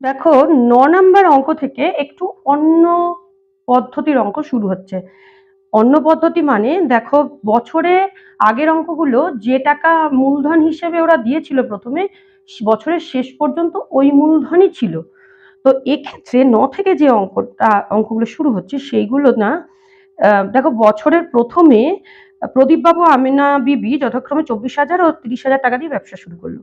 দেখো, ন নাম্বার অঙ্ক থেকে একটু অন্য পদ্ধতির অঙ্ক শুরু হচ্ছে। অন্য পদ্ধতি মানে দেখো, বছরে আগের অঙ্কগুলো যে টাকা মূলধন হিসেবে ওরা দিয়েছিল প্রথমে বছরের শেষ পর্যন্ত ওই মূলধনই ছিল। তো এক্ষেত্রে ন থেকে যে অঙ্কটা, অঙ্কগুলো শুরু হচ্ছে, সেইগুলো না দেখো, বছরের প্রথমে প্রদীপবাবু আমিনা বিবি যথাক্রমে চব্বিশ হাজার ও তিরিশ হাজার টাকা দিয়ে ব্যবসা শুরু করল।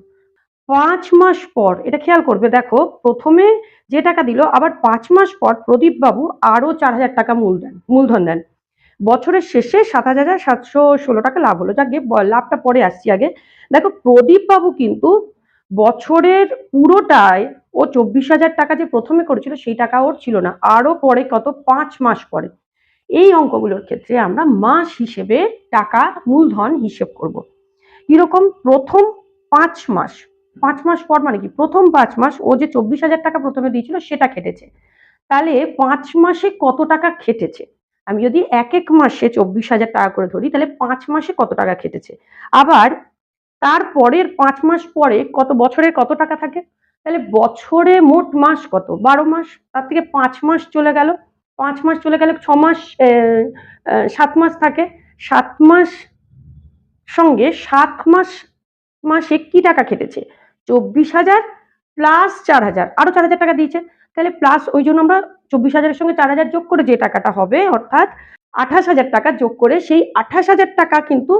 পাঁচ মাস পর, এটা খেয়াল করবে দেখো, প্রথমে যে টাকা দিল, আবার পাঁচ মাস পর প্রদীপ বাবু আরও চার হাজার টাকা মূল দেন, মূলধন দেন। বছরের শেষে সাত হাজার সাতশো ষোলো টাকা লাভ হলো। যাকে লাভটা পরে আসছি আগে। দেখো প্রদীপ বাবু কিন্তু বছরের পুরোটায় ও চব্বিশ হাজার টাকা যে প্রথমে করেছিল, সেই টাকা ওর ছিল না। আরও পরে কত? পাঁচ মাস পরে। এই অঙ্কগুলোর ক্ষেত্রে আমরা মাস হিসেবে টাকা মূলধন হিসেব করব। কীরকম? প্রথম পাঁচ মাস। পাঁচ মাস পর মানে কি? প্রথম পাঁচ মাস ও যে চব্বিশ হাজার টাকা প্রথমে দিয়েছিল সেটা খেটেছে। তাহলে পাঁচ মাসে কত টাকা খেটেছে? আমি যদি এক এক মাসে চব্বিশ হাজার টাকা করে ধরি, তাহলে পাঁচ মাসে কত টাকা খেটেছে? আবার তার পরের পাঁচ মাস পরে কত বছরের কত টাকা থাকে? তাহলে বছরে মোট মাস কত? বারো মাস। তার থেকে পাঁচ মাস চলে গেল। পাঁচ মাস চলে গেলে ছ মাস সাত মাস থাকে। সাত মাস সঙ্গে সাত মাস, মাসে কি টাকা খেটেছে? চব্বিশ হাজার প্লাস চার হাজার। আরও চার হাজার টাকা দিয়েছে। তাহলে প্লাস ওই জন্য আমরা চব্বিশ হাজারের সঙ্গে চার হাজার যোগ করে যে টাকাটা হবে, অর্থাৎ আঠাশ হাজার টাকা যোগ করে সেই আঠাশ হাজার টাকা কিন্তু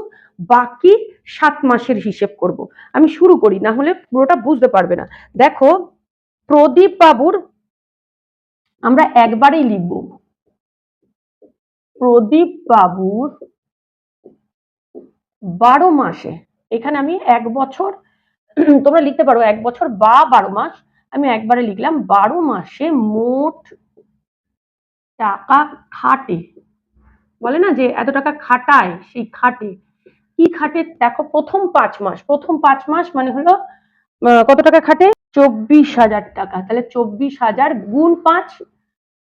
বাকি সাত মাসের হিসেব করব। আমি শুরু করি, না হলে পুরোটা বুঝতে পারবে না। দেখো, প্রদীপ বাবুর আমরা একবারেই লিখব। প্রদীপ বাবুর বারো মাসে, এখানে আমি এক বছর তোমরা লিখতে পারো এক বছর বা বারো মাস। আমি একবারে লিখলাম, বারো মাসে মোট টাকা খাটে। বলে না যে এত টাকা খাটায়, সেই খাটে। কি খাটে? দেখো, প্রথম পাঁচ মাস। প্রথম পাঁচ মাস মানে হলো কত টাকা খাটে? চব্বিশ হাজার টাকা। তাহলে চব্বিশ হাজার গুণ পাঁচ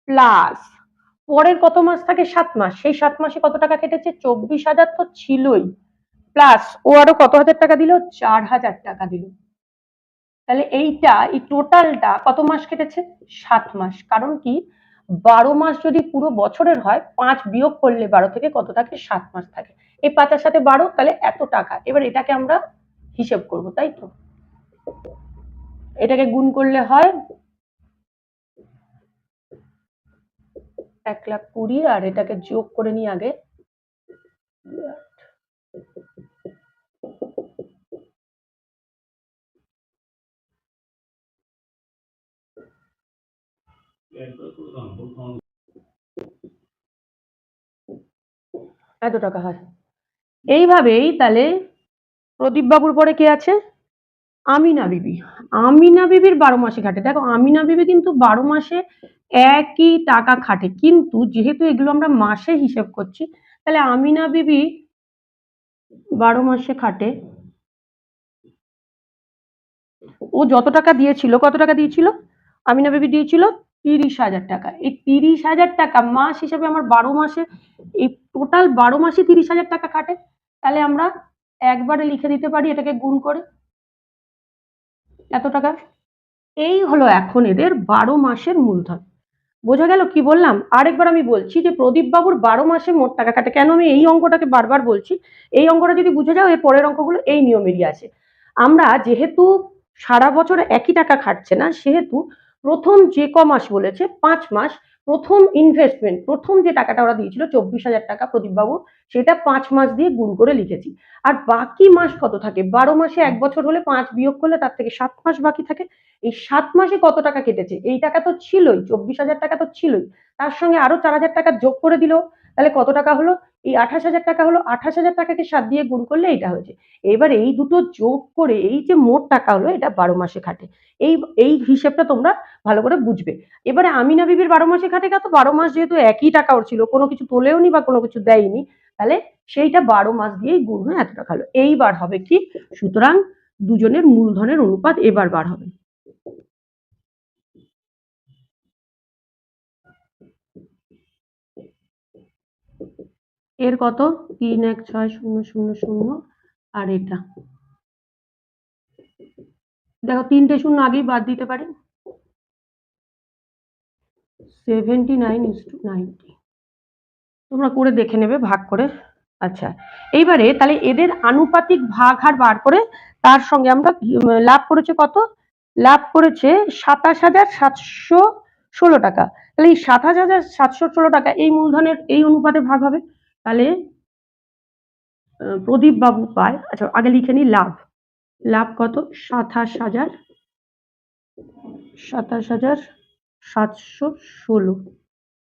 প্লাস পরের কত মাস থাকে? সাত মাস। সেই সাত মাসে কত টাকা খেটেছে? চব্বিশ হাজার তো ছিলই। প্লাস ও আরও কত হাজার টাকা দিল? চার হাজার টাকা দিল। তাহলে এইটা, এই টোটালটা কত মাস কেটেছে? সাত মাস। কারণ কি? বারো মাস যদি পুরো বছরের হয়, পাঁচ বিয়োগ করলে বারো থেকে কত থাকে? সাত মাস থাকে। এই পাঁচের সাথে বারো, তাহলে এত টাকা। এবার এটাকে আমরা হিসেব করব, তাই তো? এটাকে গুণ করলে হয় এক লাখ কুড়ি, আর এটাকে যোগ করে নিই আগে। এত টাকা হয়। এইভাবেই তাহলে প্রদীপ বাবুর পরে কে আছে? আমিনা বিবি। আমিনা বিবির বারো মাসে খাটে। দেখো, আমিনা বিবি কিন্তু বারো মাসে একই টাকা খাটে। কিন্তু যেহেতু এগুলো আমরা মাসে হিসেব করছি, তাহলে আমিনা বিবি বারো মাসে খাটে। ও যত টাকা দিয়েছিল, কত টাকা দিয়েছিল? আমিনা বিবি দিয়েছিল তিরিশ হাজার টাকা। এই তিরিশ হাজার টাকা মাস হিসাবে আমার বারো মাসে, এই টোটাল বারো মাসে তিরিশ হাজার টাকা কাটে তাহলে আমরা একবারে লিখে দিতে পারি এটাকে গুণ করে। এত টাকা? এই হলো এখন এদের বারো মাসের মূলধন। বোঝা গেল কি বললাম? আরেকবার আমি বলছি যে প্রদীপ বাবুর বারো মাসে মোট টাকা কাটে কেন আমি এই অঙ্কটাকে বারবার বলছি? এই অঙ্কটা যদি বুঝে যাও এর পরের অঙ্কগুলো এই নিয়মেরই আছে। আমরা যেহেতু সারা বছর একই টাকা খাটছে না, সেহেতু প্রথম যে ক মাস বলেছে, পাঁচ মাস প্রথম ইনভেস্টমেন্ট প্রথম যে টাকাটা ওরা দিয়েছিল, চব্বিশ হাজার টাকা প্রদীপবাবু, সেটা পাঁচ মাস দিয়ে গুণ করে লিখেছি। আর বাকি মাস কত থাকে? বারো মাসে এক বছর হলে পাঁচ বিয়োগ করলে তার থেকে সাত মাস বাকি থাকে। এই সাত মাসে কত টাকা কেটেছে? এই টাকা তো ছিলই, চব্বিশ হাজার টাকা তো ছিলই। তার সঙ্গে আরও চার হাজার টাকা যোগ করে দিল। তাহলে কত টাকা হলো? এই আঠাশ হাজার টাকা হলো। আঠাশ হাজার টাকাকে সাত দিয়ে গুণ করলে এটা হয়েছে। এবার এই দুটো যোগ করে এই যে মোট টাকা হলো, এটা বারো মাসে খাটে। এই এই হিসেবটা তোমরা ভালো করে বুঝবে। এবারে আমিনা বিবির বারো মাসে খাটে কত বারো মাস যেহেতু একই টাকা ওর ছিল, কোনো কিছু তোলেও নি বা কোনো কিছু দেয়নি, তাহলে সেইটা বারো মাস দিয়েই গুণ হয়ে এত টাকা হলো। এইবার হবে কি? সুতরাং দুজনের মূলধনের অনুপাত এবার বার হবে। এর কত? তিন, এক, ছয়, শূন্য শূন্য শূন্য। আর এটা? দেখো, তিনটে শূন্য আগেই বাদ দিতে পারি। Seventy nine is to ninety. তোমরা করে দেখে নেবে, ভাগ করে। আচ্ছা এইবারে তাহলে এদের আনুপাতিক ভাগ হার বার করে, তার সঙ্গে আমরা লাভ করেছে কত? লাভ করেছে সাতাশ হাজার সাতশো ষোলো টাকা। তাহলে এই সাতাশ হাজার সাতশো ষোলো টাকা এই মূলধনের এই অনুপাতে ভাগ হবে। তাহলে প্রদীপ বাবু পায়। আচ্ছা আগে লিখে নি লাভ। লাভ কত? সাতাশ হাজার সাতাশ হাজার সাতশো ষোলো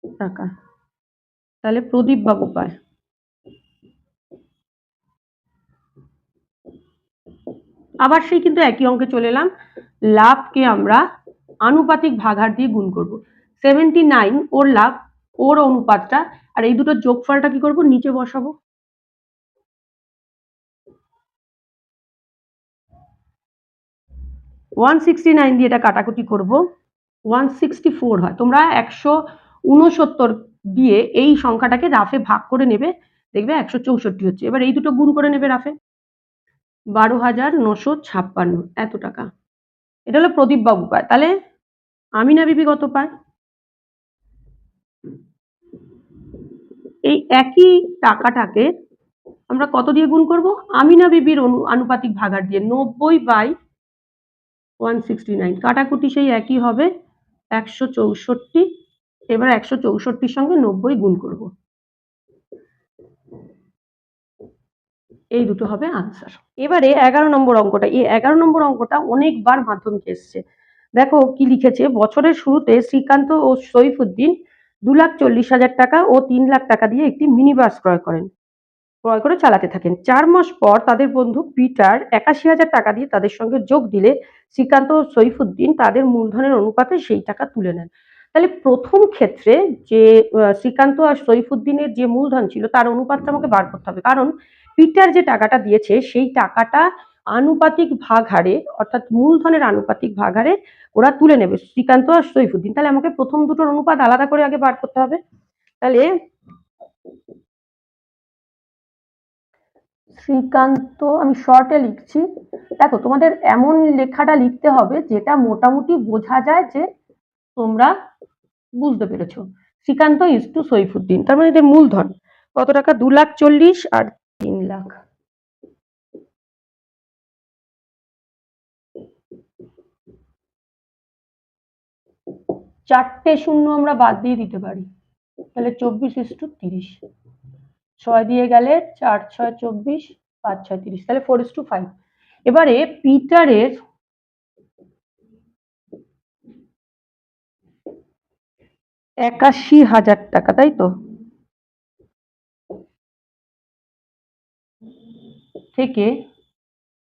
টাকা। তাহলে প্রদীপ বাবু পায়। আবার সেই কিন্তু একই অঙ্কে চলে এলাম। লাভকে আমরা আনুপাতিক ভাগার দিয়ে গুণ করব। সেভেন্টি নাইন ওর লাভ, ওর অনুপাতটা আর এই দুটোর যোগফলটা কি করব? নিচে বসাবো। ওয়ান সিক্সটি নাইন দিয়ে এটা কাটাকুটি করব। ওয়ান সিক্সটি ফোর হয়। তোমরা একশো উনসত্তর দিয়ে এই সংখ্যাটাকে রাফে ভাগ করে নেবে। দেখবে একশো চৌষট্টি হচ্ছে। এবার এই দুটো গুণ করে নেবে রাফে। বারো হাজার নশো ছাপ্পান্ন। এত টাকা। এটা হলো প্রদীপবাবু পায়। তাহলে আমিনা বিবি কত পায়? এই একই টাকাটাকে আমরা কত দিয়ে গুণ করব? আমিনা বিবির অনু, আনুপাতিক ভাগার দিয়ে নব্বই বাই ওয়ান সিক্সটি নাইন। কাটাকুটি সেই একই হবে, একশো চৌষট্টি। এবার একশো চৌষট্টির সঙ্গে নব্বই গুণ করব। এই দুটো হবে আনসার এবারে এগারো নম্বর অঙ্কটা। এই এগারো নম্বর অঙ্কটা অনেকবার মাধ্যমিকে এসছে। দেখো কি লিখেছে, বছরের শুরুতে শ্রীকান্ত ও সৈফুদ্দিন দু লাখ চল্লিশ হাজার টাকা ও তিন লাখ টাকা দিয়ে একটি মিনি বাস ক্রয় করেন। ক্রয় করে চালাতে থাকেন। চার মাস পর তাদের বন্ধু পিটার একাশি হাজার টাকা দিয়ে তাদের সঙ্গে যোগ দিলে শ্রীকান্ত সৈফুদ্দিন তাদের মূলধনের অনুপাতে সেই টাকা তুলে নেন। তাহলে প্রথম ক্ষেত্রে যে শ্রীকান্ত আর সৈফুদ্দিনের যে মূলধন ছিল তার অনুপাতটা আমাকে বার করতে হবে। কারণ পিটার যে টাকাটা দিয়েছে সেই টাকাটা আনুপাতিক ভাগ হারে, অর্থাৎ মূলধনের আনুপাতিক ভাগ হারে ওরা তুলে নেবে। শ্রীকান্ত আর সৈফুদ্দিন, তাহলে আমাকে প্রথম দুটোর অনুপাত আলাদা করে আগে বার করতে হবে। তাহলে শ্রীকান্ত, আমি শর্টে লিখছি। দেখো, তোমাদের এমন লেখাটা লিখতে হবে যেটা মোটামুটি বোঝা যায় যে তোমরা বুঝতে পেরেছ। শ্রীকান্ত ইস টু সৈফুদ্দিন, তার মানে এদের মূলধন। কত টাকা? দু লাখ চল্লিশ আর তিন লাখ। চারটে শূন্য আমরা বাদ দিয়ে দিতে পারি। তাহলে চব্বিশ ইস টু তিরিশ। ছয় দিয়ে গেলে চার, ছয়, চব্বিশ, পাঁচ, ছয়, তিরিশ। তাহলে ফোর ইস টু ফাইভ এবারে পিটারের একাশি হাজার টাকা, তাই তো? থেকে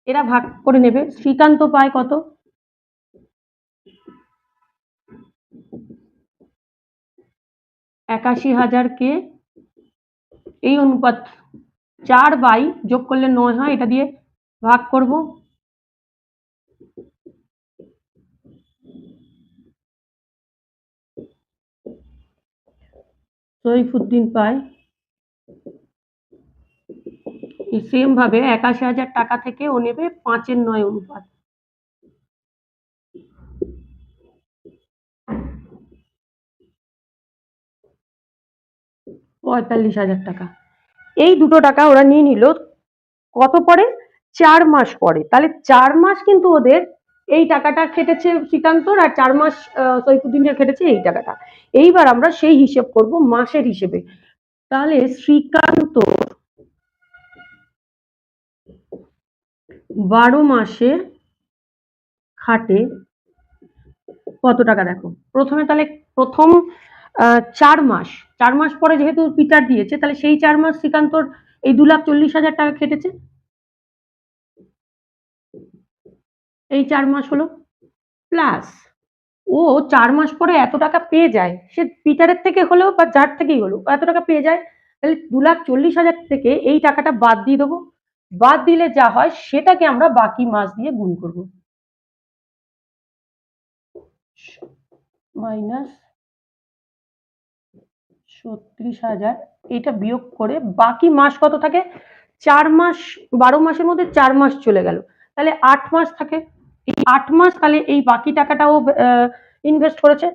এরা ভাগ করে নেবে। শ্রীকান্ত পায় কত? একাশি হাজারকে এই অনুপাত চার বাই যোগ করলে নয় হয়, এটা দিয়ে ভাগ করব। সৈফুদ্দিন পায় সেম ভাবে একাশি হাজার টাকা থেকে ও নেবে পাঁচের নয় অনুপাত। পঁয়তাল্লিশ হাজার টাকা। এই দুটো টাকা ওরা নিয়ে নিল কত পরে? চার মাস পরে। তাহলে চার মাস কিন্তু ওদের এই টাকাটা খেটেছে শ্রীকান্তর আর চার মাস সৈফুদ্দিনের খেটেছে এই টাকাটা। এইবার আমরা সেই হিসেব করব মাসের হিসেবে। তাহলে শ্রীকান্ত বারো মাসে খাটে কত টাকা দেখো? প্রথমে তাহলে প্রথম চার মাস। চার মাস পরে যেহেতু পিটার দিয়েছে, তাহলে সেই চার মাস শ্রীকান্তর এই দু লাখ চল্লিশ হাজার টাকা খেটেছে? এই চার মাস হলো। প্লাস ও চার মাস পরে এত টাকা পেয়ে যায়, সে পিটারের থেকে হলেও বা যার থেকেই হলো এত টাকা পেয়ে যায়, তাহলে দু লাখ চল্লিশ হাজার থেকে এই টাকাটা বাদ দিয়ে দেবো। বাদ দিলে যা হয়, সেটাকে আমরা বাকি মাস দিয়ে গুণ করব। মাইনাস ছত্রিশ হাজার। এটা বিয়োগ করে বাকি মাস কত থাকে? চার মাস, বারো মাসের মধ্যে চার মাস চলে গেল। তাহলে আট মাস থাকে। এই আট মাস তাহলে এই বাকি টাকাটাও ইনভেস্ট করেছে।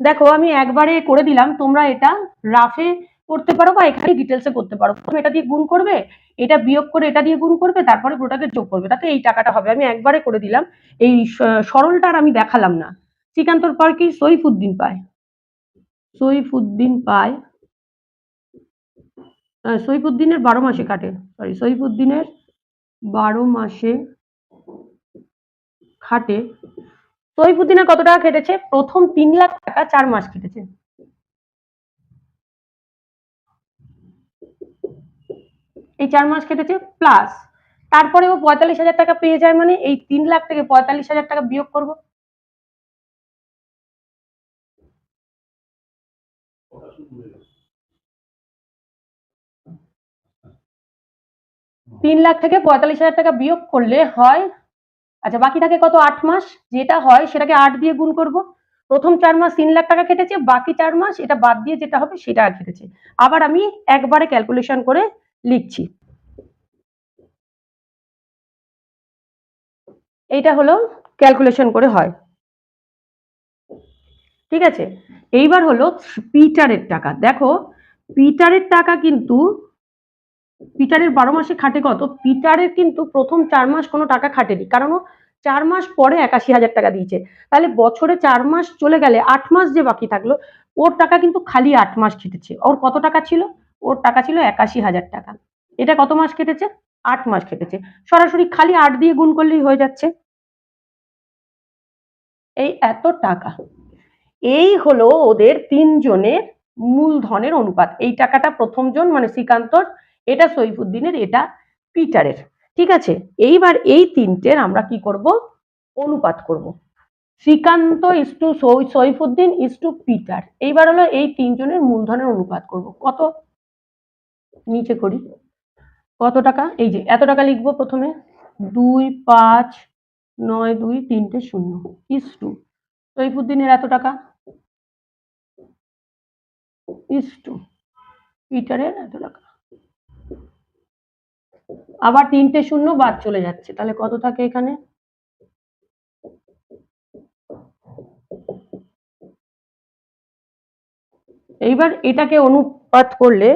দেখো, আমি একবারে করে দিলাম। তোমরা এটা রাফে করতে পারো বা এখানে ডিটেলসে করতে পারো। প্রথমে এটা দিয়ে গুণ করবে, এটা বিয়োগ করে এটা দিয়ে গুণ করবে, তারপরে পুরোটাকে যোগ করবে। তাতে এই টাকাটা হবে। আমি একবারে করে দিলাম। এই সরলটা আর আমি দেখালাম না। শ্রীকান্তর পর কি সইফুদ্দিন পায়। সইফুদ্দিন পায় সৈফুদ্দিনের বারো মাসে কাটে সরি সৈফুদ্দিনের বারো মাসে খাটে। সইফুদ্দিনের কত টাকা কেটেছে? প্রথম তিন লাখ টাকা চার মাস কেটেছে। এই চার মাস কেটেছে প্লাস তারপরে ও পঁয়তাল্লিশ হাজার টাকা পেয়ে যায় মানে এই তিন লাখ থেকে পঁয়তাল্লিশ হাজার টাকা বিয়োগ করব। তিন লাখ থেকে পঁয়তাল্লিশ হাজার টাকা বিয়োগ করলে হয় আচ্ছা বাকি থাকে কত? আট মাস। যেটা হয় সেটাকে আট দিয়ে গুণ করব। প্রথম চার মাস তিন লাখ টাকা কেটেছে বাকি চার মাস এটা বাদ দিয়ে যেটা হবে সেটা আর কেটেছে আবার আমি একবারে ক্যালকুলেশন করে লিখছি। এইটা হলো ক্যালকুলেশন করে হয়। ঠিক আছে? এইবার হলো পিটারের টাকা। দেখো পিটারের টাকা কিন্তু পিটারের বারো মাসে খাটে কত? পিটারের কিন্তু প্রথম চার মাস কোনো টাকা খাটেনি। কারণ ও চার মাস পরে একাশি হাজার টাকা দিয়েছে। তাহলে বছরে চার মাস চলে গেলে আট মাস যে বাকি থাকল, ওর টাকা কিন্তু খালি আট মাস খেটেছে। ওর কত টাকা ছিল? ওর টাকা ছিল একাশি হাজার টাকা। এটা কত মাস কেটেছে আট মাস কেটেছে সরাসরি খালি আট দিয়ে গুণ করলেই হয়ে যাচ্ছে। এই এত টাকা। এই হলো ওদের তিনজনের মূলধনের অনুপাত। এই টাকাটা প্রথম জন মানে শ্রীকান্তর এটা সৈফুদ্দিনের, এটা পিটারের। ঠিক আছে? এইবার এই তিনটের আমরা কি করব? অনুপাত করব। Srikanta is to Saifuddin, is to Peter. এইবার হলো এই তিনজনের মূলধনের অনুপাত করব। কত? নিচে করি। কত টাকা? এই যে, এত টাকা লিখব প্রথমে। দুই, পাঁচ, নয়, দুই, তিনটে, শূন্য। Is to. সৈফুদ্দিনের এত টাকা? Is to. পিটারের এত টাকা। আবার তিনটে শূন্য বাদ চলে যাচ্ছে। তাহলে কত থাকে এখানে? এইবার এটাকে অনুপাত করলে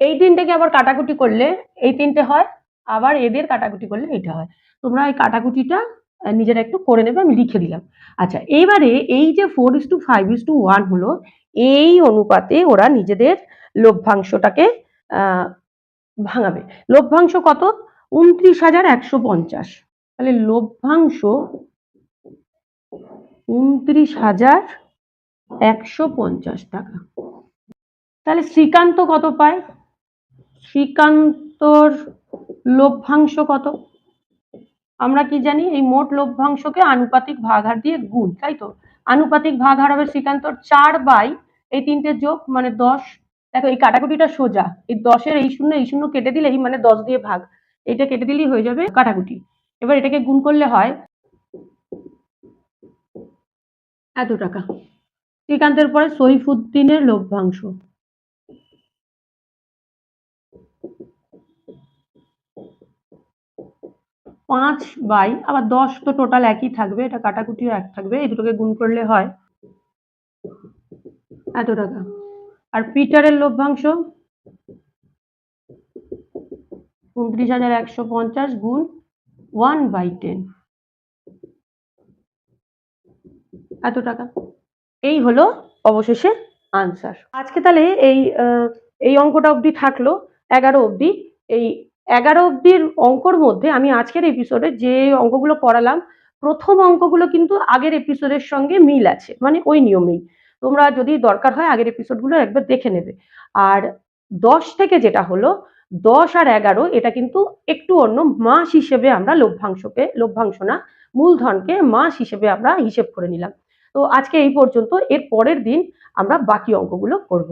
এই তিনটেকে আবার কাটাকুটি করলে এই তিনটে হয়, আবার এদের কাটাকুটি করলে এটা হয়। তোমরা এই কাটাকুটিটা নিজেরা একটু করে নেবে, আমি লিখে দিলাম। আচ্ছা এইবারে এই যে four is to five is to one হলো, এই অনুপাতে ওরা নিজেদের লভ্যাংশটাকে ভাঙাবে। লভ্যাংশ কত? উনত্রিশ হাজার একশো পঞ্চাশ। তাহলে লভ্যাংশ উনত্রিশ হাজার একশো পঞ্চাশ টাকা। তাহলে শ্রীকান্ত কত পায়? শ্রীকান্তর লভ্যাংশ কত? আমরা কি জানি? এই মোট লভ্যাংশকে আনুপাতিক ভাগহার দিয়ে গুণ, তাই তো? আনুপাতিক ভাগহার হবে শ্রীকান্তর চার বাই এই তিনটে যোগ মানে দশ দেখো, এই কাটাকুটিটা সোজা। এই দশের এই শূন্য এই শূন্য কেটে দিলেই মানে দশ দিয়ে ভাগ। এটা কেটে দিলেই হয়ে যাবে কাটাকুটি। এবার এটাকে গুণ করলে হয় এত টাকা। শ্রীকান্তের পরে সৈফুদ্দিনের লভ্যাংশ। পাঁচ বাই, আবার দশ তো টোটাল একই থাকবে, এটা কাটাকুটিও এক থাকবে, এই দুটোকে গুণ করলে হয় এত টাকা। আর পিটারের লভ্যাংশ? উনত্রিশ হাজার একশো পঞ্চাশ গুণ ওয়ান বাই টেন এত টাকা। এই হলো অবশেষে আনসার আজকে তাহলে এই এই অঙ্কটা অবধি থাকল। এগারো অবধি। এই এগারো অবধির অঙ্কর মধ্যে আমি আজকের এপিসোডে যে অঙ্কগুলো পড়ালাম, প্রথম অঙ্কগুলো কিন্তু আগের এপিসোডের সঙ্গে মিল আছে মানে ওই নিয়মেই। তোমরা যদি দরকার হয় আগের এপিসোডগুলো একবার দেখে নেবে। আর দশ থেকে যেটা হলো, দশ আর এগারো, এটা কিন্তু একটু অন্য মাস হিসেবে আমরা লভ্যাংশকে লভ্যাংশ না মূলধনকে মাস হিসেবে আমরা হিসেব করে নিলাম। তো আজকে এই পর্যন্ত, এর পরের দিন আমরা বাকি অঙ্কগুলো করব।